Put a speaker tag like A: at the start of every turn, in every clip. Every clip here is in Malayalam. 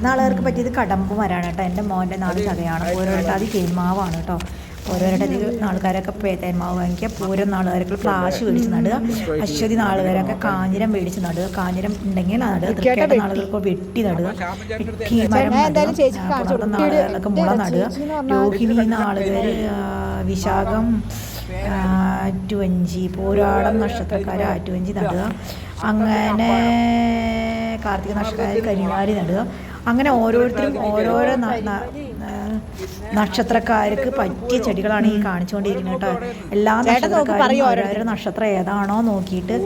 A: നാളുകാർക്ക് പറ്റിയത് കടമ്പ് മരമാണ് കേട്ടോ. എന്റെ മോന്റെ നാട് ചതയാണ്. ഓരോരുത്തർ തേന്മാവാണ് കേട്ടോ. ഓരോരുത്തർ ആൾക്കാരൊക്കെ പേ- തേന്മാവ് വാങ്ങിക്കുക. പൂരം നാളുകാർക്ക് പ്ലാഷ് മേടിച്ച് നടുക. അശ്വതി നാളുകാരൊക്കെ കാഞ്ഞിരം മേടിച്ച് നടുക. കാഞ്ഞിരം ഉണ്ടെങ്കിൽ നടുക. തൃക്കേട്ട നാളുകൾക്ക് വെട്ടി നടുക. വെട്ടി മരം നടുക. നാളുകാരിലൊക്കെ മുള നടുക. രോഹിണി നാളുകാർ വിശാഖം ആറ്റുവഞ്ചി പോരാടം നക്ഷത്രക്കാർ ആറ്റുവഞ്ചി നടുക. അങ്ങനെ കാർത്തിക നക്ഷത്രക്കാർ കരിമാരി നടുക. അങ്ങനെ ഓരോരുത്തരും ഓരോരോ നക്ഷത്രക്കാർക്ക് പറ്റിയ ചെടികളാണ് ഈ കാണിച്ചുകൊണ്ടിരിക്കുന്നത് കേട്ടോ. എല്ലാ നക്ഷത്രക്കാരും ഓരോരോ നക്ഷത്രം ഏതാണോ നോക്കിയിട്ട്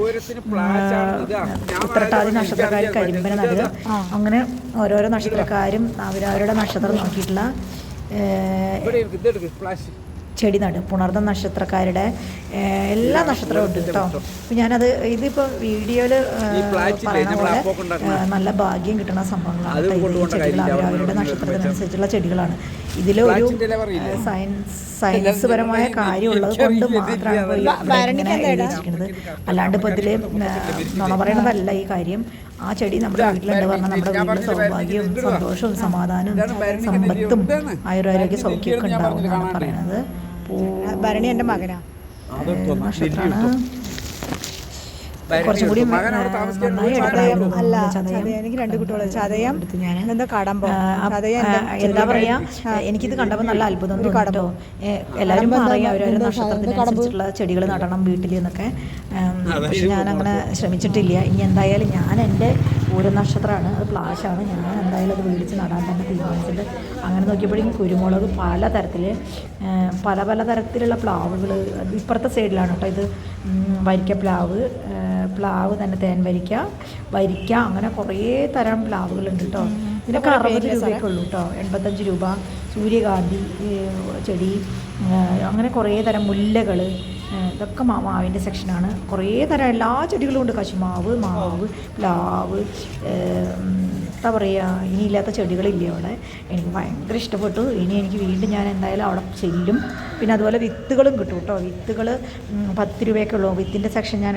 A: ഉത്രട്ടാതി നക്ഷത്രക്കാർ കരിമ്പന നടുക അങ്ങനെ ഓരോരോ നക്ഷത്രക്കാരും അവരവരുടെ നക്ഷത്രം നോക്കിയിട്ടുള്ള ചെടി നടും പുണർന്ന നക്ഷത്രക്കാരുടെ എല്ലാ നക്ഷത്രവും ഉണ്ട് കേട്ടോ. അപ്പം ഞാനത് ഇതിപ്പോൾ വീഡിയോയിൽ പറയുന്ന പോലെ നല്ല ഭാഗ്യം കിട്ടുന്ന സംഭവങ്ങളാണ് ചെടികൾ അവരവരുടെ നക്ഷത്രത്തിനനുസരിച്ചുള്ള ചെടികളാണ്. ഇതിലൊരു സയൻസ് സയൻസ് പരമായ കാര്യമുള്ളത് കൊണ്ട് മാത്രമാണ് എഴുതിയിരിക്കുന്നത് അല്ലാണ്ട് ഇപ്പോൾ ഇതിൽ നുണ പറയണതല്ല ഈ കാര്യം. ആ ചെടി നമ്മുടെ വീട്ടിലുണ്ട് പറഞ്ഞാൽ നമ്മുടെ വീട്ടിൽ സൗഭാഗ്യവും സന്തോഷവും സമാധാനവും സമ്പത്തും ആയുരാരോഗ്യ സൗഖ്യമൊക്കെ ഉണ്ടാവും എന്നാണ് പറയുന്നത്. ഭരണി എന്റെ മകനാ. കുറച്ചും കൂടി ചതയം
B: എനിക്ക് രണ്ട് കുട്ടികൾ ചതയം
A: ഞാൻ
B: എന്താ കടമ്പോ?
A: എന്താ? പറയാ? എനിക്കിത് കണ്ടപ്പോൾ നല്ല അത്ഭുതം കടമ്പോ. എല്ലാവരും പറയും അവരവരുടെ നക്ഷത്രത്തിനനുസരിച്ചുള്ള ചെടികൾ നടണം വീട്ടിൽ എന്നൊക്കെ. പക്ഷെ ഞാൻ അങ്ങനെ ശ്രമിച്ചിട്ടില്ല. ഇനി എന്തായാലും ഞാൻ എന്റെ പൂര നക്ഷത്രമാണ് അത് പ്ലാഷാണ് ഞാൻ എന്തായാലും അത് മേടിച്ച് നടാൻ തന്നെ തീരുമാനിച്ചിട്ട് അങ്ങനെ നോക്കിയപ്പോഴേക്കും കുരുമുളക് പല തരത്തിൽ പല പല തരത്തിലുള്ള പ്ലാവുകൾ ഇപ്പുറത്തെ സൈഡിലാണ് കേട്ടോ ഇത്. വരിക്ക പ്ലാവ് പ്ലാവ് തന്നെ തേൻ വരിക്ക വരിക്ക അങ്ങനെ കുറേ തരം പ്ലാവുകളുണ്ട് കേട്ടോ. ഇതിനൊക്കെ അറുപത് രൂപയൊക്കെ ഉള്ളൂ കേട്ടോ. എൺപത്തഞ്ച് രൂപ. സൂര്യകാന്തി ചെടി അങ്ങനെ കുറേ തരം മുല്ലകൾ ഇതൊക്കെ മാവിന്റെ സെക്ഷനാണ് കുറേ തരം എല്ലാ ചെടികളും ഉണ്ട്. കശുമാവ് മാവ് പ്ലാവ് എന്താ പറയുക ഇനിയില്ലാത്ത ചെടികളില്ല അവിടെ. എനിക്ക് ഭയങ്കര ഇഷ്ടപ്പെട്ടു. ഇനി എനിക്ക് വീണ്ടും ഞാൻ എന്തായാലും അവിടെ ചെല്ലും. പിന്നെ അതുപോലെ വിത്തുകളും കിട്ടും കേട്ടോ. വിത്തുകൾ പത്ത് രൂപയൊക്കെ ഉള്ളൂ. വിത്തിന്റെ സെക്ഷൻ ഞാൻ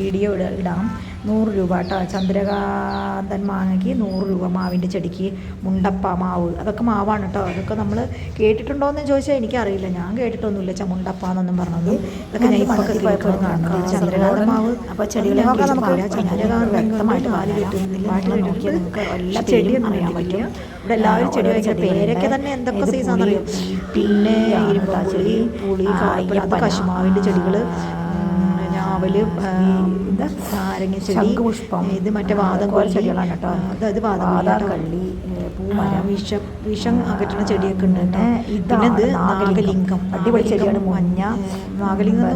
A: വീഡിയോ ഇടാം. നൂറ് രൂപ കേട്ടോ. ചന്ദ്രകാന്തൻ മാങ്ങയ്ക്ക് നൂറ് രൂപ മാവിന്റെ ചെടിക്ക് മുണ്ടപ്പ മാവ്. അതൊക്കെ മാവാണ് കേട്ടോ. അതൊക്കെ നമ്മൾ കേട്ടിട്ടുണ്ടോ എന്ന് ചോദിച്ചാൽ എനിക്കറിയില്ല. ഞാൻ കേട്ടിട്ടൊന്നുമില്ല ച മുണ്ടപ്പ എന്നൊന്നും പറഞ്ഞത്. ഇതൊക്കെ ഞാൻ ഇപ്പോൾ കാണുന്നത് ചന്ദ്രകാന്തൻ മാവ് അപ്പോൾ ചെടികളെ ചന്ദ്രകാന്ത വ്യക്തമായിട്ട് പാൽ കിട്ടുന്നില്ല എല്ലാ ചെടിയും അറിയാൻ പറ്റും. ഇവിടെ എല്ലാവരും ചെടി വാങ്ങിച്ച പേരൊക്കെ തന്നെ എന്തൊക്കെ സീസൺ അറിയും? പിന്നെ ഇരുമ്പുളി പുളി കായ്ക്കാത്ത കശുമാവിന്റെ ചെടികൾ ഞാവൽ ആ, എന്താ ഇത് മറ്റേ വാദം ചെടികളാണ് കേട്ടോ. അത് അത് വാദം കള്ളി പൂമരം. വിഷ വിഷം അകറ്റുന്ന ചെടിയൊക്കെ ഉണ്ട് കേട്ടോ. പിന്നെ ഇത് നാഗലിംഗം. അടിപൊളി ചെടിയാണ് മഞ്ഞ. നാഗലിംഗം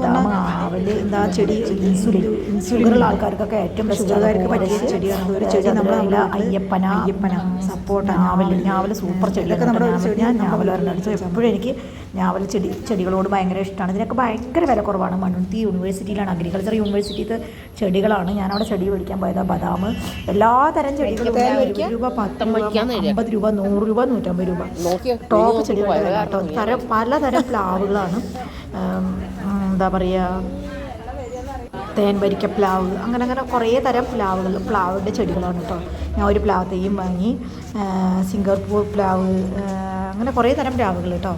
A: എന്താ ചെടി? ഇൻസുലിനുള്ള ആൾക്കാർക്കൊക്കെ ഏറ്റവും ഷുഗറുകാർക്ക് പറ്റിയ ചെടിയാണ്. ഒരു ചെടി നമ്മുടെ അയ്യപ്പന. അയ്യപ്പന സപ്പോർട്ട് ഞാവൽ ഞാവൽ സൂപ്പർ ചെടിയൊക്കെ നമ്മുടെ ചെടി ഞാൻ ഞാവൽ പറഞ്ഞിട്ട് എപ്പോഴും എനിക്ക് ഞാവൽ ചെടി ചെടികളോട് ഭയങ്കര ഇഷ്ടമാണ് ഇതിനൊക്കെ ഭയങ്കര വില കുറവാണ്. മണ്ണുത്തി യൂണിവേഴ്സിറ്റിയിലാണ് അഗ്രികൾച്ചർ യൂണിവേഴ്സിറ്റിയിൽ ചെടികളാണ്. ഞാനവിടെ ചെടി മേടിക്കാൻ പോയത് ബദാം. എല്ലാ തരം ചെടികളും രൂപ പത്ത് അമ്പത് രൂപ നൂറ് രൂപ നൂറ്റമ്പത് രൂപ. ടോപ്പ് ചെടികളാണ് കേട്ടോ. തരം പലതരം പ്ലാവുകളാണ്. എന്താ പറയുക തേൻ വരിക്ക പ്ലാവ്. അങ്ങനെ അങ്ങനെ കുറേ തരം പ്ലാവുകൾ പ്ലാവിന്റെ ചെടികളാണ് കേട്ടോ. ഞാൻ ഒരു പ്ലാവ് തെയ്യം വാങ്ങി സിംഗപ്പൂർ പ്ലാവ് അങ്ങനെ കുറേ തരം പ്ലാവുകൾ കേട്ടോ.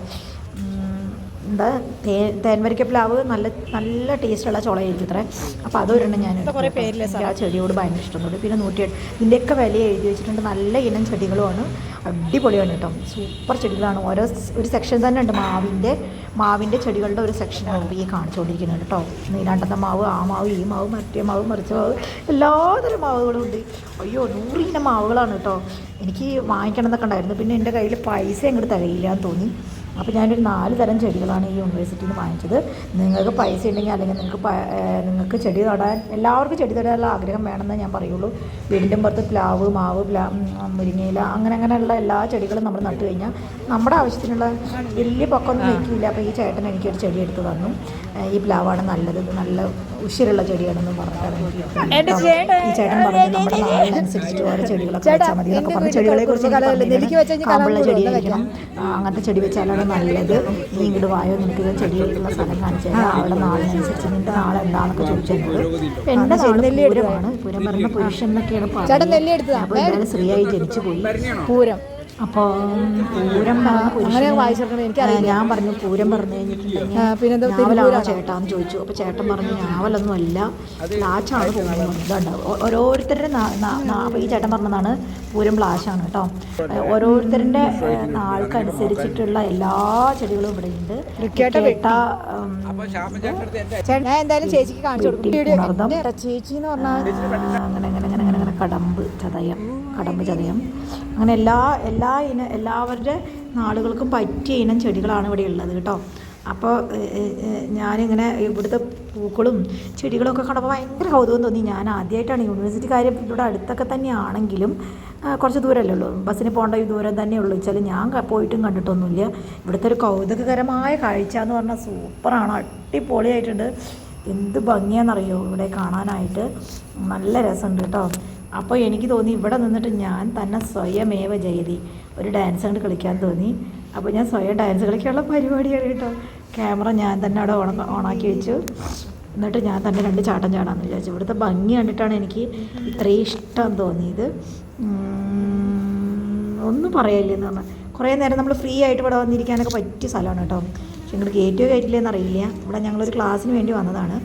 A: ഉം, തേൻവരിക്ക തേൻ വരിക്ക പ്ലാവ് നല്ല നല്ല ടേസ്റ്റുള്ള ചുളയായിരിക്കും ഇത്ര. അപ്പോൾ അതൊരെണ്ണം ഞാൻ ആ ചെടിയോട് ഭയങ്കര ഇഷ്ടമുണ്ട്. പിന്നെ നൂറ്റി എട്ട് ഇതിന്റെയൊക്കെ വില എഴുതി വെച്ചിട്ടുണ്ട്. നല്ല ഇനം ചെടികളുമാണ്. അടിപൊളിയാണ് കേട്ടോ. സൂപ്പർ ചെടികളാണ്. ഓരോ ഒരു സെക്ഷൻ തന്നെ ഉണ്ട്. മാവിന്റെ മാവിന്റെ ചെടികളുടെ ഒരു സെക്ഷനാണ് ഈ കാണിച്ചുകൊണ്ടിരിക്കുന്നത് കേട്ടോ. നീലാണ്ടത്തെ മാവ് ആ മാവ് ഈ മാവ് മറ്റേ മാവ് മറിച്ച മാവ് എല്ലാതരം മാവുകളും ഉണ്ട്. അയ്യോ നൂറിനം മാവുകളാണ് കേട്ടോ. എനിക്ക് വാങ്ങിക്കണം എന്നൊക്കെ ഉണ്ടായിരുന്നു. പിന്നെ എന്റെ കയ്യിൽ പൈസ അങ്ങോട്ട് തികയില്ല എന്ന് തോന്നി. അപ്പോൾ ഞാനൊരു നാല് തരം ചെടികളാണ് ഈ യൂണിവേഴ്സിറ്റിയിൽ നിന്ന് വാങ്ങിച്ചത്. നിങ്ങൾക്ക് പൈസ ഉണ്ടെങ്കിൽ അല്ലെങ്കിൽ നിങ്ങൾക്ക് നിങ്ങൾക്ക് ചെടി നടാൻ എല്ലാവർക്കും ചെടി നടാനുള്ള ആഗ്രഹം വേണമെന്ന് ഞാൻ പറയുള്ളൂ. വീടിന്റെ പുറത്ത് പ്ലാവ് മാവ് പ്ലാ മുരിങ്ങയില അങ്ങനെ അങ്ങനെയുള്ള എല്ലാ ചെടികളും നമ്മൾ നട്ടു കഴിഞ്ഞാൽ നമ്മുടെ ആവശ്യത്തിനുള്ള വലിയ പൊക്കമൊന്നും വയ്ക്കില്ല അപ്പോൾ ഈ ചേട്ടൻ എനിക്കൊരു ചെടി എടുത്ത് തന്നു. ഈ പ്ലാവാണ് നല്ലത്. നല്ല ഉഷിരുള്ള ചെടിയാണെന്ന് പറഞ്ഞിട്ടാണ് എനിക്ക് ഈ ചേട്ടൻ പറഞ്ഞു നമ്മുടെ നാടിനനുസരിച്ചിട്ട് ഓരോ ചെടികളൊക്കെ വെച്ചാൽ മതി. എന്നൊക്കെ പറഞ്ഞു ചെടികളെ കുറിച്ച് കമ്പുള്ള ചെടി ആ, അങ്ങനത്തെ ചെടി വെച്ചാലാണ് പറഞ്ഞാൽ നല്ലത്. നീ ഇങ്ങോട്ട് വായോ? നിനക്ക് ഇത് ചെടിയുള്ള സ്ഥലം കാണിച്ചു തരാം. അവിടെ നാളിനനുസരിച്ച് നിന്റെ നാളെ എന്താണെന്നൊക്കെ ചോദിച്ചത് എന്റെ നാളെ പൂരമാണ് പൂരം പറഞ്ഞ പുരുഷൻ എന്നൊക്കെയാണ് പറയുന്നത് അപ്പോൾ സ്ത്രീയായി ജനിച്ചു പോയി.
B: പൂരം.
A: അപ്പോൾ പൂരം
B: അങ്ങനെ വായിച്ചെടുക്കണം. എനിക്ക്
A: ഞാൻ പറഞ്ഞു പൂരം പറഞ്ഞു കഴിഞ്ഞിട്ടുണ്ടെങ്കിൽ
B: പിന്നെ
A: ഞാവലാണോ ചേട്ടാന്ന് ചോദിച്ചു. അപ്പോൾ ചേട്ടൻ പറഞ്ഞു ഞാവലൊന്നും അല്ല പ്ലാച്ചാണ് പോകുന്നത്. ഇതുണ്ട്? ഓ- ഓരോരുത്തരുടെ ഈ ചേട്ടൻ പറഞ്ഞതാണ് പൂരം പ്ലാച്ചാണ് കേട്ടോ. ഓരോരുത്തരുടെ ഏഹ് നാൾക്കനുസരിച്ചിട്ടുള്ള എല്ലാ ചെടികളും ഇവിടെ ഉണ്ട്. കേട്ട
C: അപ്പൊ
B: ഞാൻ എന്തായാലും ചേച്ചിക്ക് കാണിച്ചു കൊടുക്കും. വീഡിയോ ചേച്ചി എന്ന് പറഞ്ഞാൽ
A: അങ്ങനെ അങ്ങനെ അങ്ങനെ അങ്ങനെ കടമ്പ് ചതയം. കടമ്പ് ചതയം. അങ്ങനെ എല്ലാ എല്ലാ ഇന എല്ലാവരുടെ നാടുകൾക്കും പറ്റിയ ഇനം ചെടികളാണ് ഇവിടെ ഉള്ളത് കേട്ടോ. അപ്പോൾ ഞാനിങ്ങനെ ഇവിടുത്തെ പൂക്കളും ചെടികളൊക്കെ കണ്ടപ്പോൾ ഭയങ്കര കൗതുകം തോന്നി. ഞാൻ ആദ്യമായിട്ടാണ് യൂണിവേഴ്സിറ്റി കാര്യം ഇവിടെ അടുത്തൊക്കെ തന്നെയാണെങ്കിലും കുറച്ച് ദൂരമല്ലേ ഉള്ളൂ. ബസ്സിന് പോകേണ്ട ഈ ദൂരം തന്നെ ഉള്ളൂ. വെച്ചാൽ ഞാൻ പോയിട്ടും കണ്ടിട്ടൊന്നുമില്ല. ഇവിടുത്തെ ഒരു കൗതുകകരമായ കാഴ്ച എന്ന് പറഞ്ഞാൽ സൂപ്പറാണ്. അടിപൊളിയായിട്ടുണ്ട്. എന്ത് ഭംഗിയാണെന്നറിയോ ഇവിടെ കാണാനായിട്ട്. നല്ല രസമുണ്ട് കേട്ടോ. അപ്പോൾ എനിക്ക് തോന്നി ഇവിടെ നിന്നിട്ട് ഞാൻ തന്നെ സ്വയമേവ ജയതി. ഒരു ഡാൻസ് കണ്ട് കളിക്കാൻ തോന്നി. അപ്പോൾ ഞാൻ സ്വയം ഡാൻസ് കളിക്കാനുള്ള പരിപാടിയാണ് കേട്ടോ. ക്യാമറ ഞാൻ തന്നെ അവിടെ ഓൺ ഓണാക്കി വെച്ചു. എന്നിട്ട് ഞാൻ തന്നെ രണ്ട് ചാട്ടം ചാടാമെന്ന് വിചാരിച്ചു. ഇവിടുത്തെ ഭംഗി കണ്ടിട്ടാണ് എനിക്ക് ഇത്രയും ഇഷ്ടം തോന്നിയത്. ഒന്നും പറയില്ലെന്ന് പറഞ്ഞാൽ കുറേ നേരം നമ്മൾ ഫ്രീ ആയിട്ട് ഇവിടെ വന്നിരിക്കാനൊക്കെ പറ്റിയ സ്ഥലമാണ് കേട്ടോ. പക്ഷെ ഇങ്ങോട്ട് കയറ്റിയോ കയറ്റില്ലെന്ന് അറിയില്ല. ഇവിടെ ഞങ്ങളൊരു ക്ലാസ്സിന് വേണ്ടി വന്നതാണ്.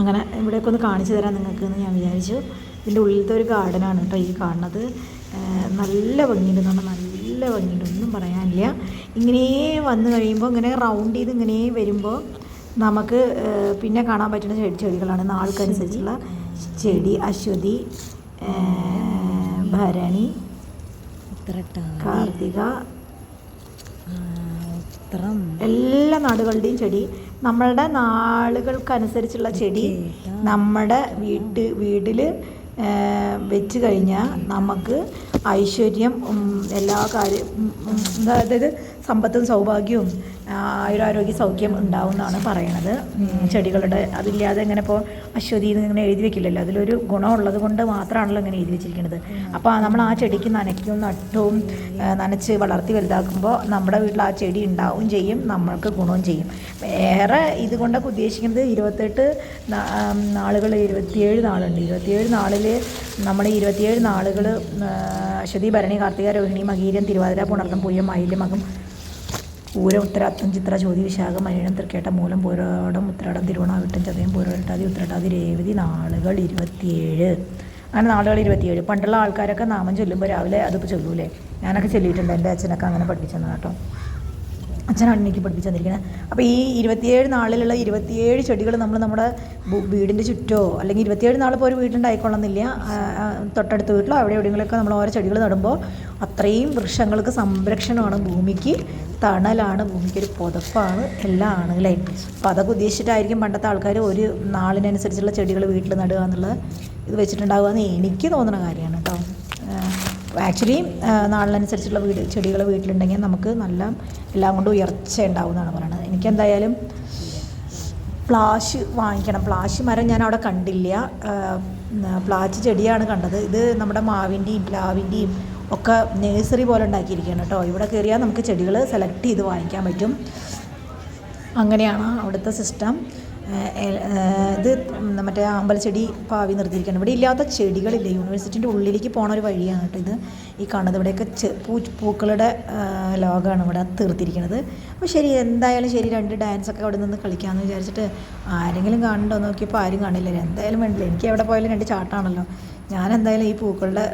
A: അങ്ങനെ ഇവിടെയൊക്കെ ഒന്ന് കാണിച്ചു തരാം നിങ്ങൾക്ക് എന്ന് ഞാൻ വിചാരിച്ചു. ഇതിന്റെ ഉള്ളിലത്തെ ഒരു ഗാർഡനാണ് കേട്ടോ ഈ കാണുന്നത്. നല്ല ഭംഗിയുണ്ട് എന്ന് പറഞ്ഞാൽ നല്ല ഭംഗിയുണ്ട്. ഒന്നും പറയാനില്ല. ഇങ്ങനെ വന്നു കഴിയുമ്പോൾ ഇങ്ങനെ റൗണ്ട് ചെയ്ത് ഇങ്ങനെ വരുമ്പോൾ നമുക്ക് പിന്നെ കാണാൻ പറ്റുന്ന ചെടി ചെടികളാണ്. നാൾക്കനുസരിച്ചുള്ള ചെടി അശ്വതി ഭരണി കാർത്തിക എല്ലാ നാടുകളുടെയും ചെടി. നമ്മളുടെ നാളുകൾക്കനുസരിച്ചുള്ള ചെടി നമ്മുടെ വീട്ട് വീട്ടിൽ വെച്ച് കഴിഞ്ഞാൽ നമുക്ക് ഐശ്വര്യം എല്ലാ കാര്യം അതായത് സമ്പത്തും സൗഭാഗ്യവും ആയുരാരോഗ്യ സൗഖ്യം ഉണ്ടാവുമെന്നാണ് പറയണത്. ചെടികളുടെ അതില്ലാതെ ഇങ്ങനെ ഇപ്പോൾ അശ്വതി ഇങ്ങനെ എഴുതി വെക്കില്ലല്ലോ. അതിലൊരു ഗുണമുള്ളത് കൊണ്ട് മാത്രമാണല്ലോ ഇങ്ങനെ എഴുതി വെച്ചിരിക്കുന്നത് അപ്പോൾ നമ്മൾ ആ ചെടിക്ക് നനയ്ക്കും നട്ടും നനച്ച് വളർത്തി വലുതാക്കുമ്പോൾ നമ്മുടെ വീട്ടിൽ ആ ചെടി ഉണ്ടാവും ചെയ്യും നമ്മൾക്ക് ഗുണവും ചെയ്യും. വേറെ ഇതുകൊണ്ടൊക്കെ ഉദ്ദേശിക്കുന്നത് ഇരുപത്തെട്ട് നാളുകൾ ഇരുപത്തിയേഴ് നാളുണ്ട്. ഇരുപത്തിയേഴ് നാളിൽ നമ്മുടെ ഇരുപത്തിയേഴ് നാളുകൾ അശ്വതി ഭരണി കാർത്തിക രോഹിണി മകീരൻ തിരുവാതിര പുണർത്തം പൂയം മയിലും മകം പൂരം ഉത്തരാത്തം ചിത്ര ചോതി വിശാഖം മലയാളം തൃക്കേട്ട മൂലം പൂരോടം ഉത്തരാടം തിരുവോണാവിട്ടം ചതയം പൂരോട്ടാതി ഉത്തരാട്ടാതി രേവതി നാളുകൾ ഇരുപത്തിയേഴ്. അങ്ങനെ നാളുകൾ ഇരുപത്തിയേഴ്. പണ്ടുള്ള ആൾക്കാരൊക്കെ നാമം ചൊല്ലുമ്പോൾ രാവിലെ അതിപ്പോൾ ചൊല്ലൂലേ? ഞാനൊക്കെ ചൊല്ലിയിട്ടുണ്ട് എന്റെ അച്ഛനൊക്കെ അങ്ങനെ പഠിപ്പിച്ചെന്ന് കേട്ടോ. അച്ഛനാണ് എനിക്ക് പഠിപ്പിച്ചു തന്നിരിക്കുന്നത് അപ്പോൾ ഈ ഇരുപത്തിയേഴ് നാളിലുള്ള ഇരുപത്തിയേഴ് ചെടികൾ നമ്മൾ നമ്മുടെ വീടിന്റെ ചുറ്റോ അല്ലെങ്കിൽ ഇരുപത്തിയേഴ് നാൾ ഇപ്പോൾ ഒരു വീട്ടിലുണ്ടായിക്കൊള്ളുന്നില്ല തൊട്ടടുത്ത വീട്ടിലോ അവിടെ എവിടെയെങ്കിലുമൊക്കെ നമ്മൾ ഓരോ ചെടികൾ നടുമ്പോൾ അത്രയും വൃക്ഷങ്ങൾക്ക് സംരക്ഷണമാണ് ഭൂമിക്ക് തണലാണ് ഭൂമിക്ക് ഒരു പുതപ്പാണ് എല്ലാം ആണ് അല്ലേ? അപ്പോൾ അതൊക്കെ ഉദ്ദേശിച്ചിട്ടായിരിക്കും പണ്ടത്തെ ആൾക്കാർ ഒരു നാളിനനുസരിച്ചുള്ള ചെടികൾ വീട്ടിൽ നടുക എന്നുള്ളത് ഇത് വെച്ചിട്ടുണ്ടാകുക എന്ന് എനിക്ക് തോന്നുന്ന കാര്യമാണ്. ആക്ച്വലി നാളിനനുസരിച്ചുള്ള വീട് ചെടികൾ വീട്ടിലുണ്ടെങ്കിൽ നമുക്ക് നല്ല എല്ലാം കൊണ്ടും ഉയർച്ച ഉണ്ടാവും എന്നാണ് പറയുന്നത് എനിക്കെന്തായാലും പ്ലാഷ് വാങ്ങിക്കണം. പ്ലാഷ് മരം ഞാൻ അവിടെ കണ്ടില്ല പ്ലാച്ച് ചെടിയാണ് കണ്ടത്. ഇത് നമ്മുടെ മാവിന്റെയും പ്ലാവിന്റെയും ഒക്കെ നേഴ്സറി പോലെ ഉണ്ടാക്കിയിരിക്കുകയാണ് കേട്ടോ. ഇവിടെ കയറിയാൽ നമുക്ക് ചെടികൾ സെലക്ട് ചെയ്ത് വാങ്ങിക്കാൻ പറ്റും. അങ്ങനെയാണ് അവിടുത്തെ സിസ്റ്റം ഇത് മറ്റേ അമ്പലച്ചെടി പാവി നിർത്തിയിരിക്കുകയാണ്. ഇവിടെ ഇല്ലാത്ത ചെടികളില്ല. യൂണിവേഴ്സിറ്റിന്റെ ഉള്ളിലേക്ക് പോണ ഒരു വഴിയാണ് കേട്ടോ ഇത്. ഈ കാണുന്നത് ഇവിടെയൊക്കെ പൂ പൂക്കളുടെ ലോകമാണ് ഇവിടെ തീർത്തിരിക്കുന്നത്. അപ്പോൾ ശരി എന്തായാലും ശരി രണ്ട് ഡാൻസൊക്കെ അവിടെ നിന്ന് കളിക്കാമെന്ന് വിചാരിച്ചിട്ട് ആരെങ്കിലും കാണണ്ടോ നോക്കിയപ്പോൾ ആരും കാണില്ല. എന്തായാലും വേണ്ടില്ല. എനിക്ക് എവിടെ പോയാലും രണ്ട് ചാട്ടാണല്ലോ. ഞാൻ എന്തായാലും ഈ പൂക്കളുടെ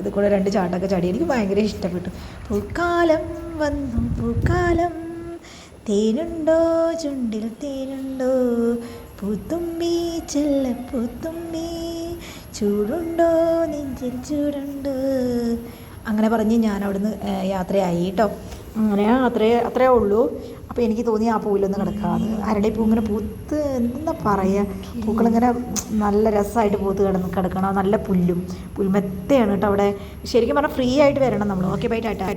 A: ഇത് കൂടെ രണ്ട് ചാട്ടൊക്കെ ചാടി എനിക്ക് ഭയങ്കര ഇഷ്ടപ്പെട്ടു. പൂക്കാലം വന്നു പൂക്കാലം തേനുണ്ടോ? ചുണ്ടിൽ തേനുണ്ടോ? പൂത്തുമ്പി ചെല്ല പൂത്തുമ്പി. ചൂടുണ്ടോ? നെഞ്ചിൽ ചൂടുണ്ടോ. അങ്ങനെ പറഞ്ഞ് ഞാൻ അവിടുന്ന് യാത്രയായി കേട്ടോ അങ്ങനെ അത്രേ അത്രേ ഉള്ളൂ. അപ്പോൾ എനിക്ക് തോന്നി ആ പൂവിലൊന്ന് കിടക്കാമെന്ന് അരളി പൂ ഇങ്ങനെ പൂത്ത് എന്താ പറയുക പൂക്കളിങ്ങനെ നല്ല രസമായിട്ട് പൂത്ത് കിടന്ന് കിടക്കണം. നല്ല പുല്ലും. പുൽമെത്തയാണ് കേട്ടോ അവിടെ. ശരിക്കും പറഞ്ഞാൽ ഫ്രീ ആയിട്ട് വരണം നമ്മൾ ഓക്കെ ബൈ ടാറ്റ.